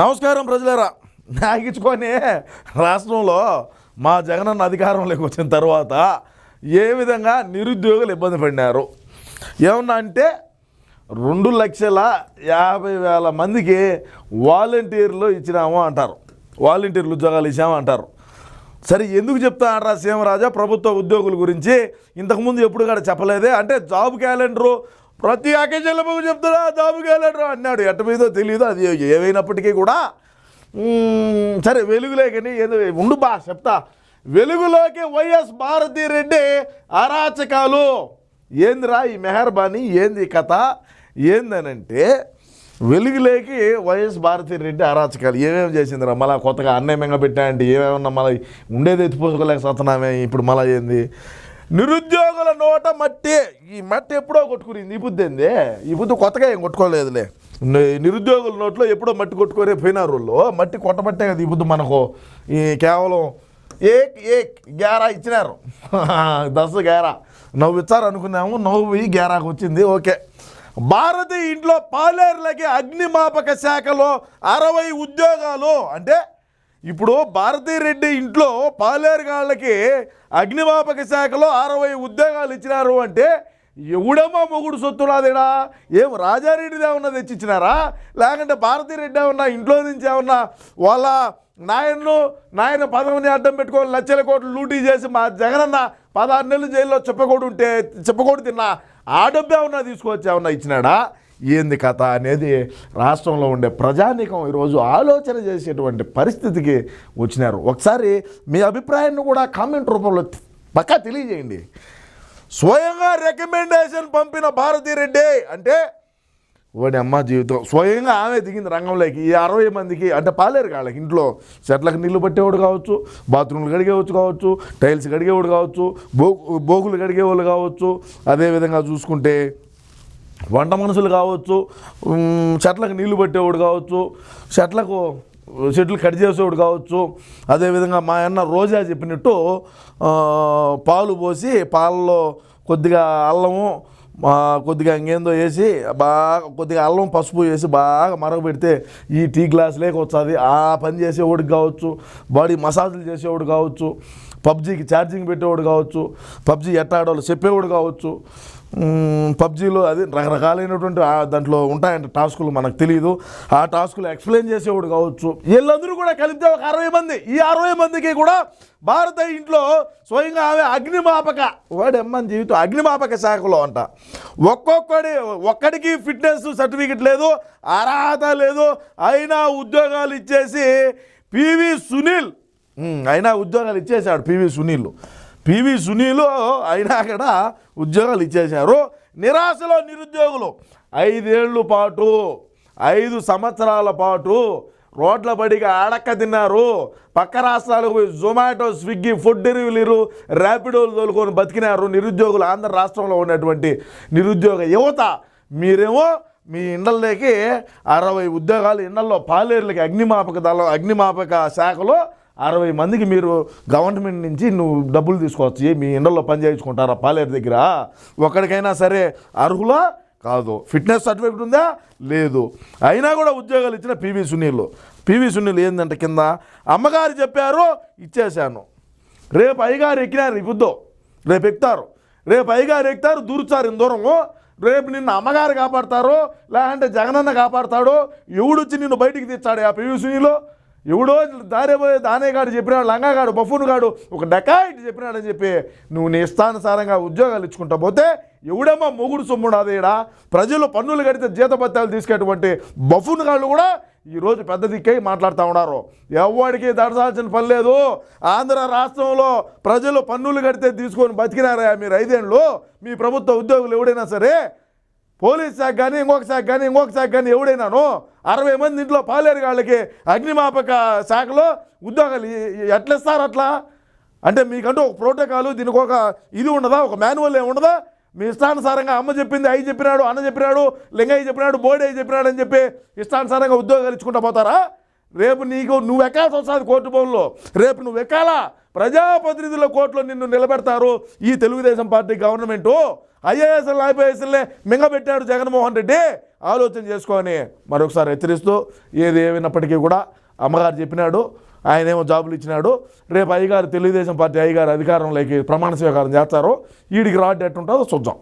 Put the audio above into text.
నమస్కారం ప్రజలరా. నాగించుకొని రాష్ట్రంలో మా జగనన్న అధికారంలోకి వచ్చిన తర్వాత ఏ విధంగా నిరుద్యోగులు ఇబ్బంది పడినారు? ఏమన్నా అంటే రెండు లక్షల యాభై వేల మందికి వాలంటీర్లు ఇచ్చినాము అంటారు. వాలంటీర్లు ఉద్యోగాలు ఇచ్చాము అంటారు. సరే ఎందుకు చెప్తా అంటారా సీమరాజా ప్రభుత్వ ఉద్యోగుల గురించి ఇంతకుముందు ఎప్పుడు కూడా చెప్పలేదే. అంటే జాబ్ క్యాలెండరు ప్రతి అకేజన్లో చెప్తారా జాబ్ అన్నాడు. ఎట్ట మీదో తెలియదు అది ఏమైనప్పటికీ కూడా. సరే సరే వెలుగులేకని ఏదో ఉండు బా చెప్తా. వెలుగులోకి వైఎస్ భారతీ రెడ్డి అరాచకాలు. ఏందిరా ఈ మెహర్బానీ? ఏంది కథ? ఏందనంటే వెలుగులేకి వైఎస్ భారతీ రెడ్డి అరాచకాలు. ఏమేమి చేసిందిరా? మళ్ళీ కొత్తగా అన్నయ్యంగా పెట్టాయంటే ఏమేమన్నా మళ్ళీ ఉండేది ఎత్తిపోసుకోలేక సత్తనామే ఇప్పుడు మళ్ళీ ఏంది? నిరుద్యోగుల నోట మట్టి. ఈ మట్టి ఎప్పుడో కొట్టుకునింది. ఈ బుద్ధి ఏంది? ఈ బుద్ధి కొత్తగా ఏం కొట్టుకోలేదులే. నిరుద్యోగుల నోట్లో ఎప్పుడో మట్టి కొట్టుకోరే పోయినారు వాళ్ళు. మట్టి కొట్టబట్టే కదా ఈ బుద్ధి మనకు. ఈ కేవలం ఏక్ ఏక్ గ్యారా ఇచ్చినారు. దశ గ్యారా. నవ్వు ఇచ్చారు అనుకున్నాము నవ్వు గ్యారాకు వచ్చింది. ఓకే. భారతీయ ఇంట్లో పాలేరులకి అగ్నిమాపక శాఖలో అరవై ఉద్యోగాలు అంటే ఇప్పుడు భారతీరెడ్డి ఇంట్లో పాలేరుగాళ్ళకి అగ్నిమాపక శాఖలో అరవై ఉద్యోగాలు ఇచ్చినారు అంటే ఎవడమ్మా మొగుడు సొత్తులాదేడా ఏం రాజారెడ్డిది ఏమన్నా తెచ్చిచ్చినారా? లేకుంటే భారతీరెడ్డి ఏమన్నా ఇంట్లో నుంచి ఏమన్నా వాళ్ళ నాయన్ను నాయన పదవిని అడ్డం పెట్టుకొని లక్షల కోట్లు లూటీ చేసి మా జగనన్న పదహారు నెలలు జైల్లో చెప్పకూడు ఉంటే చెప్పకూడదు తిన్నా ఆ డబ్బు ఏమన్నా తీసుకొచ్చి ఏమన్నా ఇచ్చినాడా? ఏంది కథ అనేది రాష్ట్రంలో ఉండే ప్రజానీకం ఈరోజు ఆలోచన చేసేటువంటి పరిస్థితికి వచ్చినారు. ఒకసారి మీ అభిప్రాయాన్ని కూడా కామెంట్ రూపంలో పక్కా తెలియజేయండి. స్వయంగా రికమెండేషన్ పంపిన భారతీరెడ్డి అంటే వాడి అమ్మ జీవితం. స్వయంగా ఆమె దిగింది రంగంలోకి. ఈ అరవై మందికి అంటే పాలేరు వాళ్ళకి ఇంట్లో చెట్లకు నీళ్ళు పట్టేవాడు కావచ్చు బాత్రూమ్లు కడిగేవచ్చు కావచ్చు టైల్స్ కడిగేవాడు కావచ్చు బో బోగులు కడిగేవాళ్ళు కావచ్చు. అదేవిధంగా చూసుకుంటే వంట మనుషులు కావచ్చు చెట్లకు నీళ్ళు పట్టేవాడు కావచ్చు చెట్లకు చెట్లు కట్ చేసేవాడు కావచ్చు. అదేవిధంగా మా అన్న రోజా చెప్పినట్టు పాలు పోసి పాలలో కొద్దిగా అల్లము కొద్దిగా ఇంకేందో వేసి బాగా కొద్దిగా అల్లం పసుపు వేసి బాగా మరగబెడితే ఈ టీ గ్లాస్ లేక వస్తుంది. ఆ పని చేసేవాడికి కావచ్చు బాడీ మసాజులు చేసేవాడు కావచ్చు. పబ్జీకి ఛార్జింగ్ పెట్టేవాడు కావచ్చు పబ్జీ ఎట్ట ఆడాలో చెప్పేవాడు కావచ్చు. పబ్జీలో అది రకరకాలైనటువంటి దాంట్లో ఉంటాయంట టాస్కులు మనకు తెలియదు ఆ టాస్కులు ఎక్స్ప్లెయిన్ చేసేవాడు కావచ్చు. వీళ్ళందరూ కూడా కలిపితే ఒక అరవై మంది ఈ అరవై మందికి కూడా భారత ఇంట్లో స్వయంగా ఆమె అగ్నిమాపక వాడమ్మని జీవితం అగ్నిమాపక శాఖలో అంట. ఒక్కొక్కడి ఒక్కడికి ఫిట్నెస్ సర్టిఫికెట్ లేదు అర్హత లేదు అయినా ఉద్యోగాలు ఇచ్చేసి పివి సునీల్ అయినా ఉద్యోగాలు ఇచ్చేశాడు పివి సునీల్. పివి సునీలు అయినా అక్కడ ఉద్యోగాలు ఇచ్చేశారు. నిరాశలో నిరుద్యోగులు. ఐదేళ్ళు పాటు ఐదు సంవత్సరాల పాటు రోడ్ల బడిగా అడక్క తిన్నారు. పక్క రాష్ట్రాలకు పోయి జొమాటో స్విగ్గీ ఫుడ్ డెలివరీలు ర్యాపిడోలు తోలుకొని బతికినారు నిరుద్యోగులు. ఆంధ్ర రాష్ట్రంలో ఉన్నటువంటి నిరుద్యోగ యువత మీరేమో మీ ఇండల్లోకి అరవై ఉద్యోగాలు ఇండల్లో పాలేరులకి అగ్నిమాపక దళం అగ్నిమాపక శాఖలో అరవై మందికి మీరు గవర్నమెంట్ నుంచి నువ్వు డబ్బులు తీసుకోవచ్చు. మీ ఇండల్లో పని చేయించుకుంటారా? పాలేరు దగ్గర? ఒక్కడికైనా సరే అర్హులా? కాదు. ఫిట్నెస్ సర్టిఫికేట్ ఉందా? లేదు. అయినా కూడా ఉద్యోగాలు ఇచ్చిన పివి సునీలు. పివి సునీలు ఏంటంటే కింద అమ్మగారు చెప్పారు ఇచ్చేశాను. రేపు అయ్యగారు ఎక్కినారు ఈ రేపు ఎక్కుతారు. రేపు అయ్యగారు ఎక్కుతారు దూరుతారు ఇంత దూరము రేపు నిన్ను అమ్మగారు కాపాడతారు లేదంటే జగనన్న కాపాడతాడు. ఎవడొచ్చి నిన్ను బయటికి తెచ్చాడు ఆ పివి సునీలో? ఎవడో దారేపోయే దానేగాడు చెప్పినాడు లంగాగాడు బఫూన్ గాడు ఒక డకాయిట్ చెప్పినాడని చెప్పి నువ్వు నీ ఇష్టానుసారంగా ఉద్యోగాలు ఇచ్చుకుంటా పోతే ఎవడమ్మా మొగుడు సొమ్ముడాదేడా? ప్రజలు పన్నులు కడితే జీతపత్యాలు తీసుకెటువంటి బఫూన్ గాళ్ళు కూడా ఈరోజు పెద్ద దిక్కై మాట్లాడుతూ ఉన్నారు. ఎవరికి దడసాల్సిన పని లేదు. ఆంధ్ర రాష్ట్రంలో ప్రజలు పన్నులు కడితే తీసుకొని బతికినారా మీరు ఐదేళ్ళు? మీ ప్రభుత్వ ఉద్యోగులు ఎవడైనా సరే పోలీస్ శాఖ కానీ ఇంకొక శాఖ కానీ ఇంకొక శాఖ కానీ ఎవడైనాను అరవై మంది ఇంట్లో పాలేరు వాళ్ళకి అగ్నిమాపక శాఖలో ఉద్యోగాలు ఎట్లా ఇస్తారు అట్లా? అంటే మీకంటూ ఒక ప్రోటోకాల్ దీనికి ఒక ఇది ఉండదా? ఒక మాన్యువల్ ఏమి ఉండదా? మీ ఇష్టానుసారంగా అమ్మ చెప్పింది అయ్యి చెప్పినాడు అన్న చెప్పినాడు లింగయ్య చెప్పినాడు బోడి అయ్యి చెప్పినాడు అని చెప్పి ఇష్టానుసారంగా ఉద్యోగాలు ఇచ్చుకుంటా పోతారా? రేపు నీకు నువ్వు ఎక్కాల్సి వస్తుంది కోర్టు భవన్లో రేపు నువ్వు ఎక్కాలా? ప్రజాప్రతినిధుల కోర్టులో నిన్ను నిలబెడతారు ఈ తెలుగుదేశం పార్టీ గవర్నమెంటు. ఐఏఎస్ఎల్ ఐపీఎస్ఎల్నే మింగబెట్టాడు జగన్మోహన్ రెడ్డి. ఆలోచన చేసుకొని మరొకసారి హెచ్చరిస్తూ ఏది ఏమైనప్పటికీ కూడా అమ్మగారు చెప్పినాడు ఆయన ఏమో జాబులు ఇచ్చినాడు. రేపు అయ్యగారు తెలుగుదేశం పార్టీ అయ్యగారు అధికారంలోకి ప్రమాణ స్వీకారం చేస్తారు. వీడికి రాడ్ ఎట్టుంటుందో చూద్దాం.